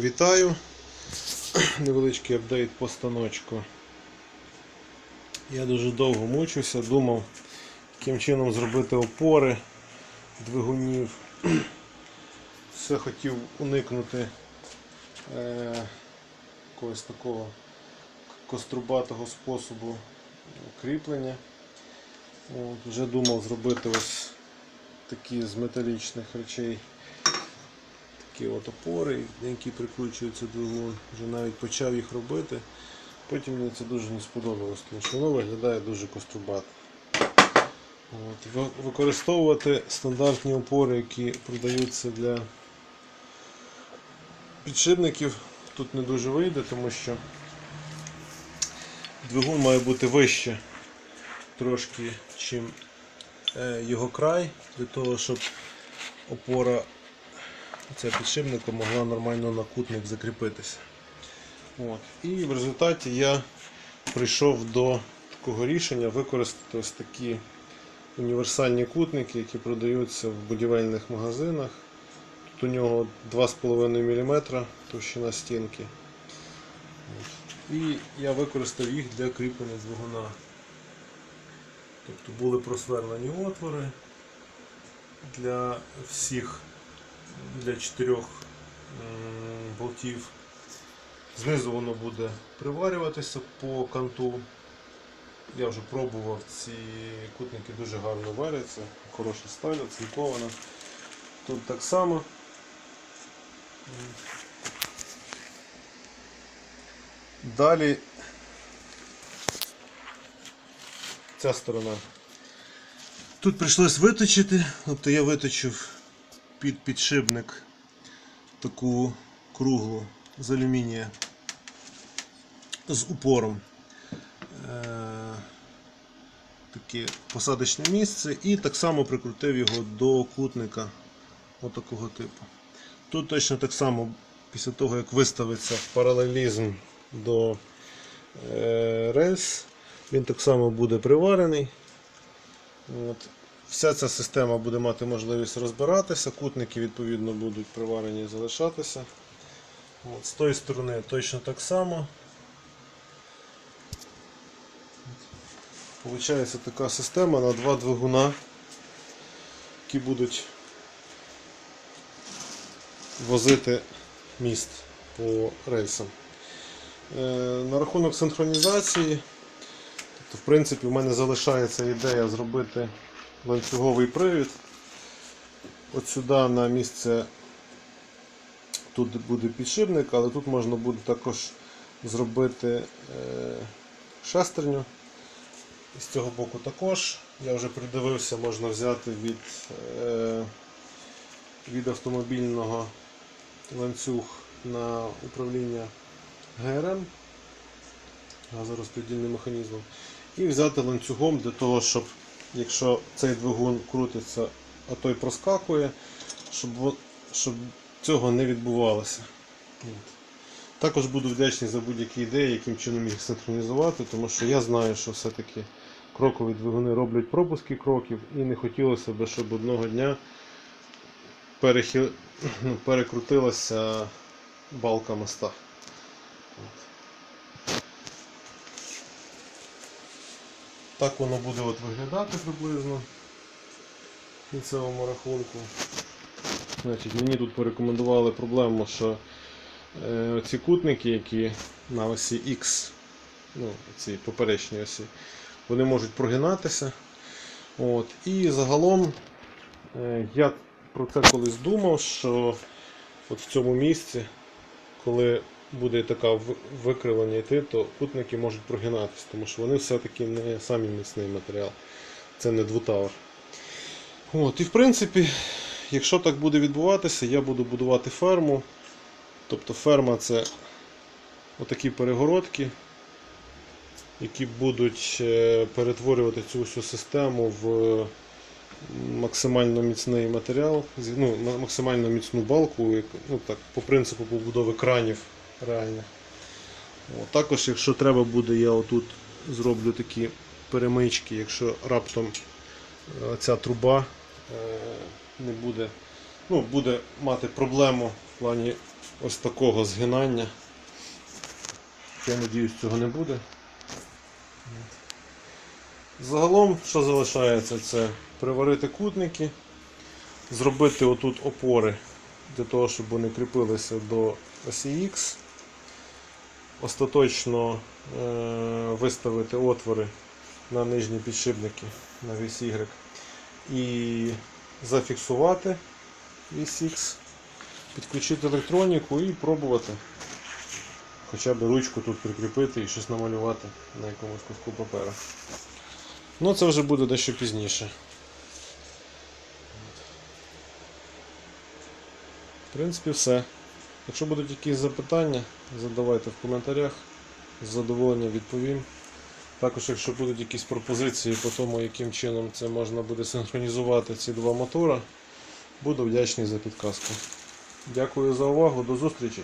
Вітаю! Невеличкий апдейт по станочку. Я дуже довго мучився, думав, яким чином зробити опори двигунів. Все хотів уникнути е, якогось такого кострубатого способу кріплення. От, вже думав зробити ось такі з металічних речей такі от опори, які прикручується двигун. Вже навіть почав їх робити. Потім мені це дуже не сподобалось, тому що воно виглядає дуже кострубато. Використовувати стандартні опори, які продаються для підшипників, тут не дуже вийде, тому що двигун має бути вище трошки, чим е, його край, для того, щоб опора ця підшипника могла нормально на кутник закріпитися. От. І в результаті я прийшов до такого рішення використати ось такі універсальні кутники, які продаються в будівельних магазинах. Тут у нього 2,5 мм товщина стінки. І я використав їх для кріплення двигуна. Тобто були просверлені отвори для всіх для чотирьох болтів. Знизу воно буде приварюватися по канту. Я вже пробував, ці кутники дуже гарно варяться, хороша сталь, оцинкована. Тут так само. Далі ця сторона. Тут прийшлось виточити, тобто я виточив під підшипник таку круглу з алюмінія з упором. Е, Таке посадочне місце і так само прикрутив його до кутника отакого типу. Тут точно так само, після того як виставиться паралелізм до е, рельс, він так само буде приварений. От. Вся ця система буде мати можливість розбиратися, кутники відповідно будуть приварені і залишатися. От, з тої сторони точно так само. Получається така система на два двигуна, які будуть возити міст по рейсам. Е, на рахунок синхронізації, тобто, в принципі, в мене залишається ідея зробити ланцюговий привід. От сюди на місце тут буде підшипник, але тут можна буде також зробити е, шестерню. І з цього боку також. Я вже придивився, можна взяти від, е, від автомобільного ланцюг на управління ГРМ газорозподільним механізмом. І взяти ланцюгом для того, щоб якщо цей двигун крутиться, а той проскакує, щоб, щоб цього не відбувалося. Також буду вдячний за будь-які ідеї, яким чином їх синхронізувати, тому що я знаю, що все-таки крокові двигуни роблять пропуски кроків і не хотілося б, щоб одного дня перехил... ну, перекрутилася балка моста. Так воно буде от виглядати приблизно в кінцевому рахунку. Значить, мені тут порекомендували проблему, що е, ці кутники, які на осі X, ну, ці поперечні осі, вони можуть прогинатися. От. І загалом е, я про це колись думав, що от в цьому місці, коли буде така викривлення йти, то кутники можуть прогинатися, тому що вони все-таки не самий міцний матеріал. Це не двутавр. От, і в принципі, якщо так буде відбуватися, я буду будувати ферму. Тобто ферма це отакі перегородки, які будуть е, перетворювати цю всю систему в максимально міцний матеріал, ну, максимально міцну балку, ну, так, по принципу побудови кранів реальних. От, також, якщо треба буде, я отут зроблю такі перемички, якщо раптом е, ця труба е, не буде ну, буде мати проблему в плані ось такого згинання. Я надіюсь, цього не буде. Загалом, що залишається, це приварити кутники, зробити отут опори для того, щоб вони кріпилися до осі X, остаточно е- виставити отвори на нижні підшипники на вісь Y і зафіксувати вісь X, підключити електроніку і пробувати хоча б ручку тут прикріпити і щось намалювати на якомусь куску паперу. Ну це вже буде дещо пізніше. В принципі, все. Якщо будуть якісь запитання, задавайте в коментарях. З задоволенням відповім. Також, якщо будуть якісь пропозиції по тому, яким чином це можна буде синхронізувати ці два мотора, буду вдячний за підказку. Дякую за увагу, до зустрічі!